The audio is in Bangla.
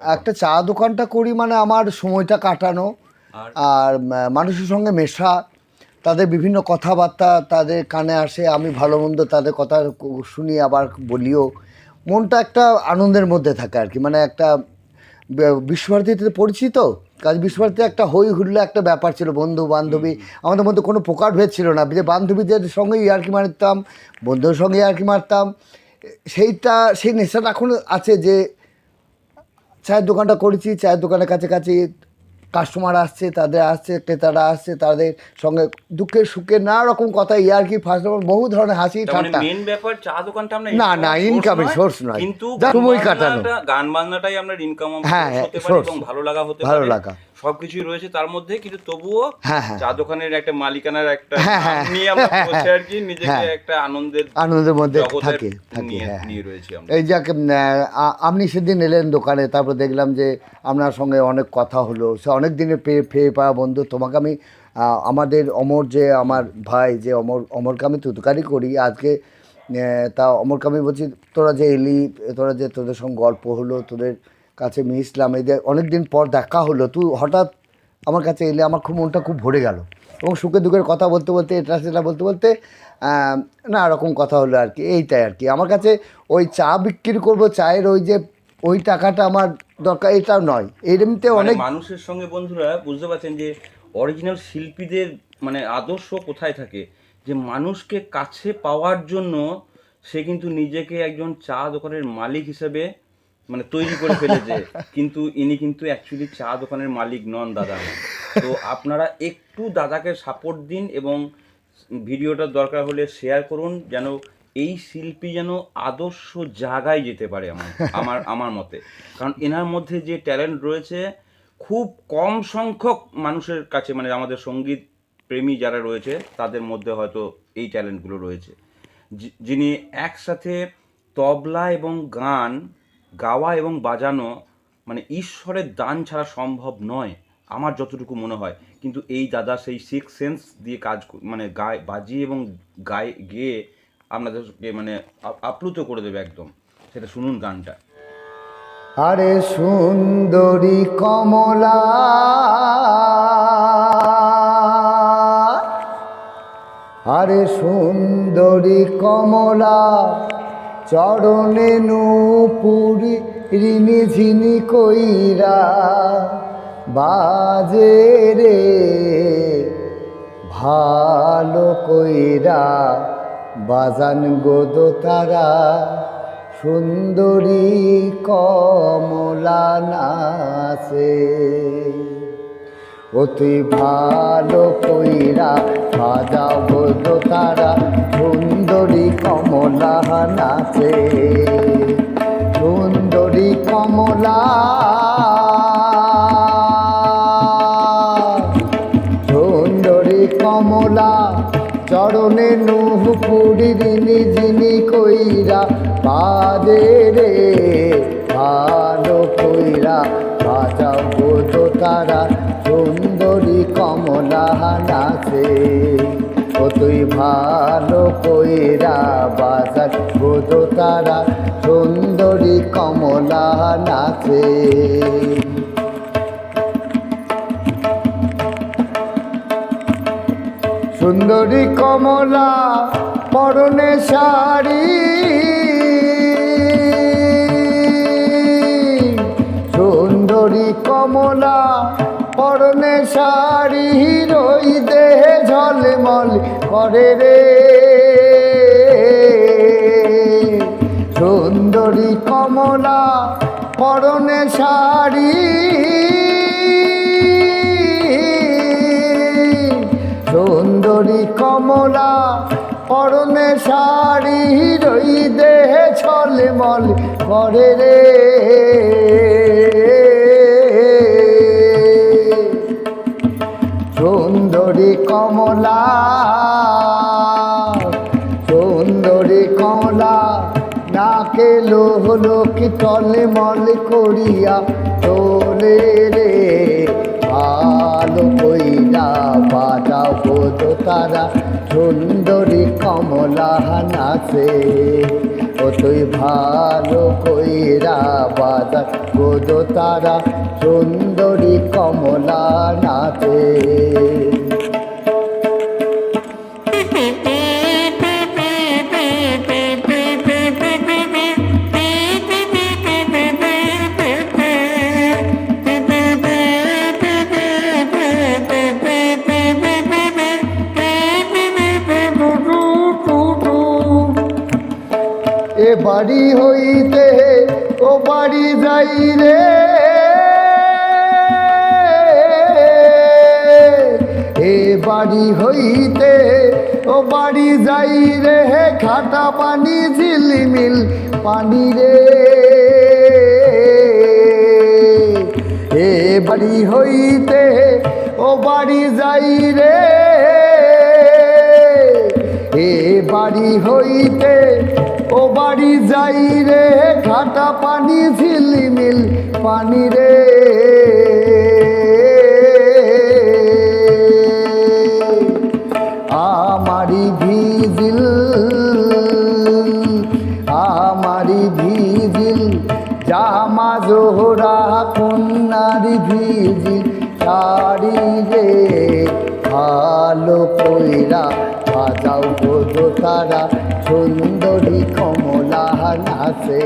একটা চা দোকানটা করি মানে আমার সময়টা কাটানো। আর? মানুষের সঙ্গে মেশা তাদের বিভিন্ন কথাবার্তা তাদের কানে আসে আমি ভালো মন্দ তাদের কথা শুনি আবার বলিও। মনটা একটা আনন্দের মধ্যে থাকে আর কি মানে একটা বিশ্বভারতীতে পরিচিত কাজ বিশ্বভারতী একটা হই হুল্লো একটা ব্যাপার ছিল বন্ধু বান্ধবী আমাদের মধ্যে কোনো প্রকারভেদ ছিল না যে বান্ধবীদের সঙ্গে ইয়ার্কি মারতাম বন্ধুদের সঙ্গে ইয়ার্কি মারতাম সেইটা সেই নেশাটা এখন আছে যে চায়ের দোকানটা করেছি চায়ের দোকানের কাছাকাছি কাছে কাস্টমার আসছে তাদের আসছে ক্রেতারা আসছে তাদের সঙ্গে দুঃখের সুখে নানা রকম কথা ইয়ার্কি ফার্স্ট বহু ধরনের হাসি ঠান্ডা মানে ঠাট্টা মেন ব্যাপার চা দোকানটা আমরা না, না, ইনকামের সোর্স নয়। কিন্তু সময় কাটানো। গান বাজনাটাই আমরা ইনকাম হ্যাঁ, হ্যাঁ, ভালো লাগা হতে ভালো লাগা। সবকিছুই রয়েছে তার মধ্যে কিন্তু তবুও হ্যাঁ, হ্যাঁ। চা দোকানের একটা মালিকানার একটা হ্যাঁ, নিয়ে আমরা বসে আর কি নিজেকে। একটা আনন্দের আনন্দের মধ্যে থাকে থাকে নিয়ে রয়েছি আমরা এই যাক আপনি সেদিন এলেন দোকানে তারপর দেখলাম যে আপনার সঙ্গে অনেক কথা হলো সে অনেক দিনের পেয়ে পেয়ে পাওয়া বন্ধু তোমাকে আমি আমাদের অমর যে আমার ভাই যে অমর অমরকে আমি তুতকারি করি আজকে তা অমরকে আমি বলছি তোরা যে এলি তোরা যে তোদের সঙ্গে গল্প হলো তোদের কাছে মিশলাম এই যে অনেক দিন পর দেখা হলো তুই হঠাৎ আমার কাছে এলে আমার খুব মনটা খুব ভরে গেল। এবং সুখে দুঃখের কথা বলতে বলতে এটা সেটা বলতে বলতে না রকম কথা হলো আর কি এইটাই আর কি। আমার কাছে ওই চা বিক্রি করব চায়ের ওই যে ওই টাকাটা আমার দরকার এটাও নয়। এমনিতে মানে অনেক মানুষের সঙ্গে বন্ধুরা বুঝতে পারছেন যে অরিজিনাল শিল্পীদের মানে আদর্শ কোথায় থাকে? যে মানুষকে কাছে পাওয়ার জন্য সে কিন্তু নিজেকে একজন চা দোকানের মালিক হিসেবে মানে তৈরি করে ফেলেছে। কিন্তু ইনি কিন্তু অ্যাকচুয়ালি চা দোকানের মালিক নন দাদা। তো আপনারা একটু দাদাকে সাপোর্ট দিন এবং ভিডিওটার দরকার হলে শেয়ার করুন যেন এই শিল্পী যেন আদর্শ জায়গায় যেতে পারে আমার আমার আমার মতে। কারণ এনার মধ্যে যে ট্যালেন্ট রয়েছে, খুব কম সংখ্যক মানুষের কাছে মানে আমাদের সংগীত প্রেমী যারা রয়েছে, তাদের মধ্যে হয়তো এই ট্যালেন্টগুলো রয়েছে। যিনি একসাথে তবলা এবং গান গাওয়া এবং বাজানো মানে ঈশ্বরের দান ছাড়া সম্ভব নয়, আমার যতটুকু মনে হয়। কিন্তু এই দাদা সেই সিক্স সেন্স দিয়ে কাজ মানে গায়ে, বাজিয়ে এবং গায়ে, গেয়ে আপনাদেরকে মানে আপ্লুত করে দেবে একদম। সেটা শুনুন গানটা। আরে সুন্দরী কমলা, আরে সুন্দরী কমলা চরণে নুপুরি রিনি ঝিনি কইরা বাজে রে, ভালো কইরা বাজান গোদো তারা সুন্দরী কমলা নাচে। অতি ভালো কইরা বাজাও গোদো তারা কমলা নাচে সুন্দরী কমলা। সুন্দরী কমলা, চরণে নুহ পুরি রিনি জিনি কইরা বাজে রে। ভালো কইরা বাজাও বোধ তারা সুন্দরী কমলা নাচে ও তুই ভালো কইরা বাজার বোধ তারা সুন্দরী কমলা নাচে। সুন্দরী কমলা পরনে শাড়ি করে রে। সুন্দরী কমলা পরনে শাড়ি। সুন্দরী কমলা পরনে শাড়ি রই দেহে ছলমল করে রে। টলে মল করিয়া তোলে রে। ভালো কইরা বাজা বোধ তারা, সুন্দরী কমলা নাচে ও তুই ভালো কইরা বাজা গোদো তারা, সুন্দরী কমলা নাচে বাড়ি হইতে ও বাড়ি যাই রে। এ বাড়ি হইতে ও বাড়ি যাই রে খাটা পানি ঝিলিমিল পানি রে। এ বাড়ি হইতে ও বাড়ি যাই রে। বাড়ি হইতে, ও বাড়ি যাই রে, ঘাটা পানি ঝিলিমিল পানি রে। আমারি ভিজিল আমারি ভিজিল, জামা জোহরা কন্যারি ভিজিল শাড়ি রে, ভালো কইরা বাজাও বোধ তারা সুন্দরী কমলা নাচে